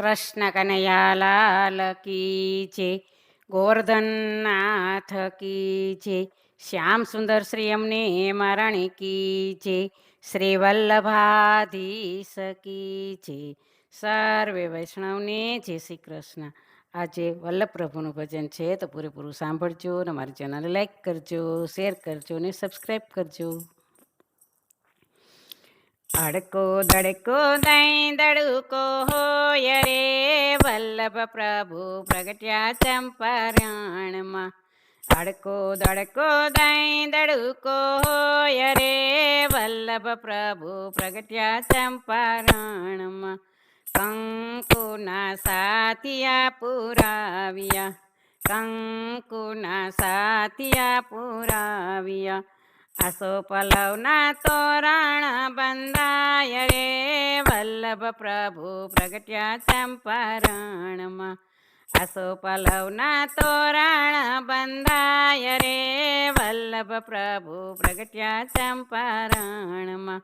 કૃષ્ણ કનૈયાલાલ કી છે ગોવર્ધનનાથ કી છે શ્યામ સુંદર શ્રી અમને મહારાણી કી છે શ્રી વલ્લભાધીશ કી છે સર્વે વૈષ્ણવને જય શ્રી કૃષ્ણ. આજે વલ્લભ પ્રભુનું ભજન છે તો પૂરેપૂરું સાંભળજો અને મારી ચેનલ લાઈક કરજો શેર કરજો અને સબસ્ક્રાઈબ કરજો. અડકો દડકો દઈ દડકો હોય રે વલ્લભ પ્રભુ પ્રગટ્યા ચંપારણમાં અડકો દડકો દઈ દડકો હોય રે વલ્લભ પ્રભુ પ્રગટ્યા ચંપારણમાં કંકુના સાથિયા પુરાવ્યા કંકુના સાથિયા પુરાવ્યા આસો પલવના તોરણ વલ્લભ પ્રભુ પ્રગટ્યા ચંપારણમાં. આસો પલવના તોરણ બંધાય રે, વલ્લભ પ્રભુ પ્રગટ્યા ચંપારણમાં.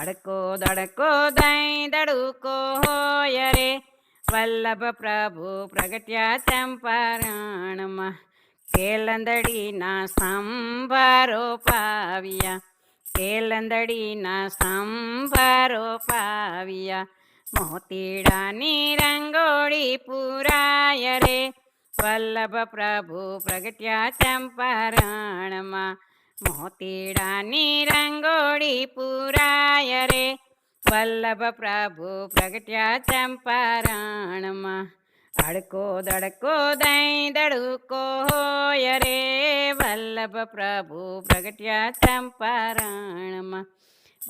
અડકો દડકો દઈ દડુકો હોય રે, વલ્લભ પ્રભુ પ્રગટ્યા ચંપારણમાં. કેલંદડીના સંભારો પાવ્યા કેલંદડીના સંભારો પાવ્યા. મોતીડાની રંગોળી પુરાય રે. વલ્લભ પ્રભુ પ્રગટ્યા ચંપારણમાં. મોતીડાની રંગોળી પુરાય રે. વલ્લભ પ્રભુ પ્રગટ્યા ચંપારણમાં. અડકો દડકો દઈ દડકો હોય રે વલ્લભ પ્રભુ પ્રગટ્યા ચંપારણમાં.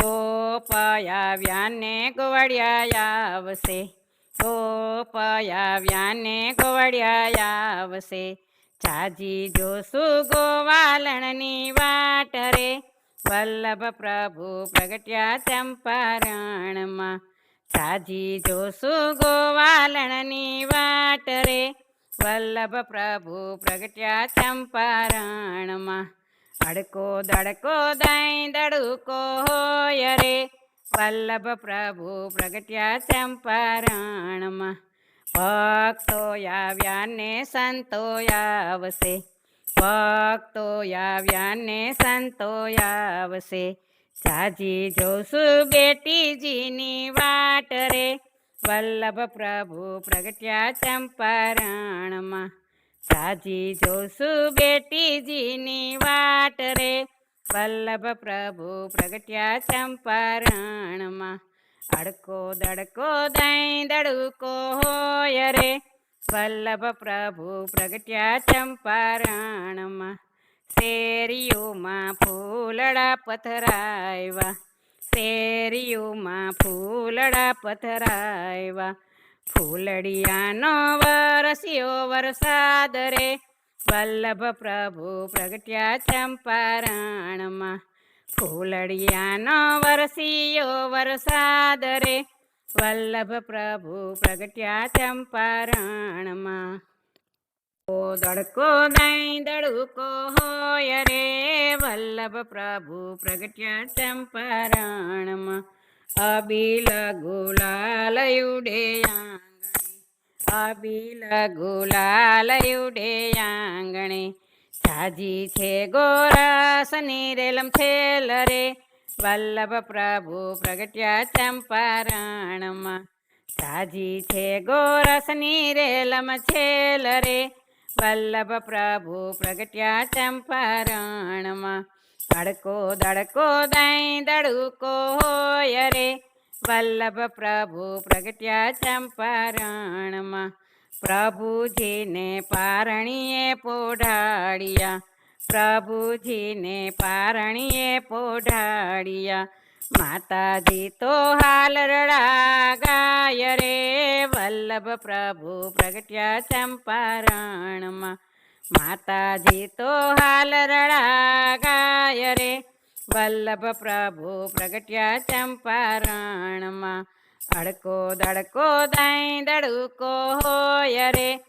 ગોપયાવ્યાને ગોવડિયા આવશે ગોપયાવ્યાને ગોવડિયા આવશે. ચાજી જોશું ગોવાલણની વાટ રે, વલ્લભ પ્રભુ પ્રગટ્યા ચંપારણમાં. સાજી જોશું ગોવાલણની વાટ રે. વલ્લભ પ્રભુ પ્રગટ્યા ચંપારણમાં. અડકો દડકો દઈ દડુકો હોય રે. વલ્લભ પ્રભુ પ્રગટ્યા ચંપારણમાં. ભક્તો આવ્યા ને સંતો આવશે. ભક્તો આવ્યા ને સંતો આવશે. સાજી જોશું બેટીજીની વાટ રે. વલ્લભ પ્રભુ પ્રગટ્યા ચંપારણમાં. સાજી જોશું બેટીજીની વાટ રે. વલ્લભ પ્રભુ પ્રગટ્યા ચંપારણમાં. અડકો દડકો દઈ દડકો હોય રે. વલ્લભ પ્રભુ પ્રગટ્યા ચંપારણમાં. શેરીઓમાં ફૂલડા પથરાવ્યા શેરીઓમાં ફૂલડા પથરાવ્યા ફૂલડિયાનો વરસ્યો વરસાદ રે. વલ્લભ પ્રભુ પ્રગટ્યા ચંપારણમાં. ફૂલડિયાનો વરસિયો વરસાદ રે. વલ્લભ પ્રભુ પ્રગટ્યા ચંપારણમાં. દડકો દઈ દડકો હોય રે વલ્લભ પ્રભુ પ્રગટ્યા ચંપારણમાં. અબીલ ગુલાલ ઉડે આંગણે, અબીલ ગુલાલ ઉડે આંગણે. સાજી છે ગોરાસની રેલમ છેલ રે વલ્લભ પ્રભુ પ્રગટ્યા ચંપારણમાં. સાજી છે ગોરસની રેલમ છેલ રે વલ્લભ પ્રભુ પ્રગટ્યા ચંપારણમાં. અડકો દડકો દઈ દડુકો હોય રે. વલ્લભ પ્રભુ પ્રગટ્યા ચંપારણમાં. પ્રભુજીને પારણીએ પોઢાડિયા. પ્રભુજીને પારણીએ પોઢાડિયા. માતાજી તો હાલ રડા ગાય રે. વલ્લભ પ્રભુ પ્રગટ્યા ચંપારણમાં. માતાજી તો હાલ રડા ગાય રે. વલ્લભ પ્રભુ પ્રગટ્યા ચંપારણમાં. અડકો દડકો દાઈ દડુકો હોય રે.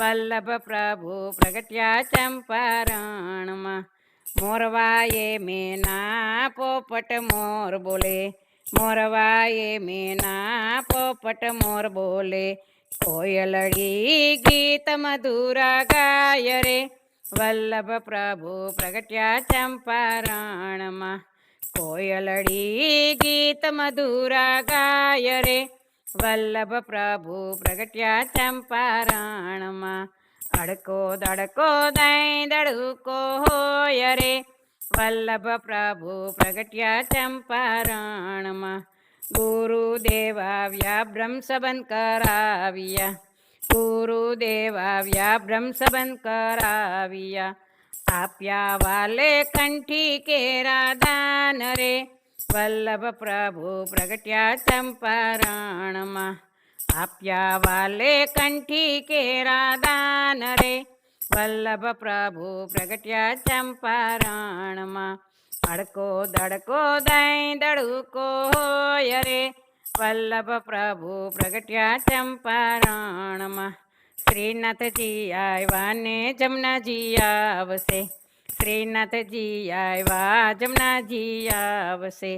વલ્લભ પ્રભુ પ્રગટ્યા ચંપારણમાં. મોરવાએ મેના પોપટ મોર બોલે. મોરવાએ મેના પોપટ મોર બોલે. કોયલડી ગીત મધુરા ગાય રે. વલ્લભ પ્રભુ પ્રગટ્યા ચંપારણમાં. કોયલડી ગીત મધુરા ગાય રે. વલ્લભ પ્રભુ પ્રગટ્યા ચંપારણમાં. અડકો દડકો દઈ દડકો હોય રે વલ્લભ પ્રભુ પ્રગટ્યા ચંપારણમાં ગુરુદેવ આવ્યા બ્રહ્મ સંબંધ કરાવ્યા ગુરુદેવ આવ્યા બ્રહ્મ સંબંધ કરાવ્યા આપ્યા વાલે કંઠી કેરા દાન રે વલ્લભ પ્રભુ પ્રગટ્યા ચંપારણમાં આપ્યા વાલે કંઠી કેરા દાન રે વલ્લભ પ્રભુ પ્રગટ્યા ચંપારણમાં અડકો દડકો દઈ દડુકો હોય રે વલ્લભ પ્રભુ પ્રગટ્યા ચંપારણમાં શ્રીનાથજી આવ્યા ને જમનાજી આવશે શ્રીનાથજી આવ્યા જમનાજી આવશે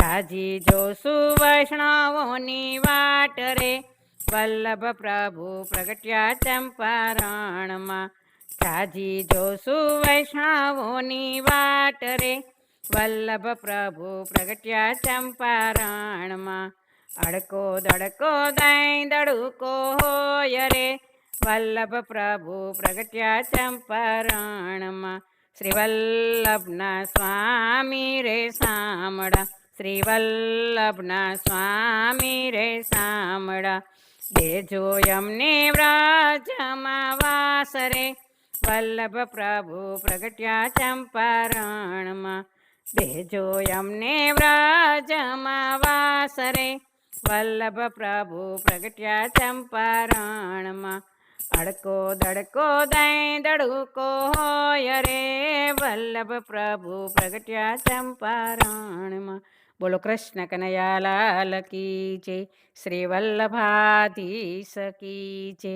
જાજી જોશું વૈષ્ણવોની વાટ રે. વલ્લભ પ્રભુ પ્રગટ્યા ચંપારણમાં. જાજી જોશું વૈષ્ણવોની વાટ રે. વલ્લભ પ્રભુ પ્રગટ્યા ચંપારણમાં. અડકો દડકો દઈ દડુકો હોય રે. વલ્લભ પ્રભુ પ્રગટ્યા ચંપારણમાં. શ્રી વલ્લભના સ્વામી રે સામળા. શ્રી વલ્લભના સ્વામી રે સામળા દેજો અમને વ્રજમાં વાસ રે. વલ્લભ પ્રભુ પ્રગટ્યા ચંપારણમાં. દેજો અમને વ્રજમાં વાસ રે. વલ્લભ પ્રભુ પ્રગટ્યા ચંપારણમાં. અડકો દડકો દઈ દડકો હોય રે. વલ્લભ પ્રભુ પ્રગટ્યા ચંપારણમાં. બોલો કૃષ્ણ કનૈયાલાલ કી જય શ્રી વલ્લભાધીશ કી જય.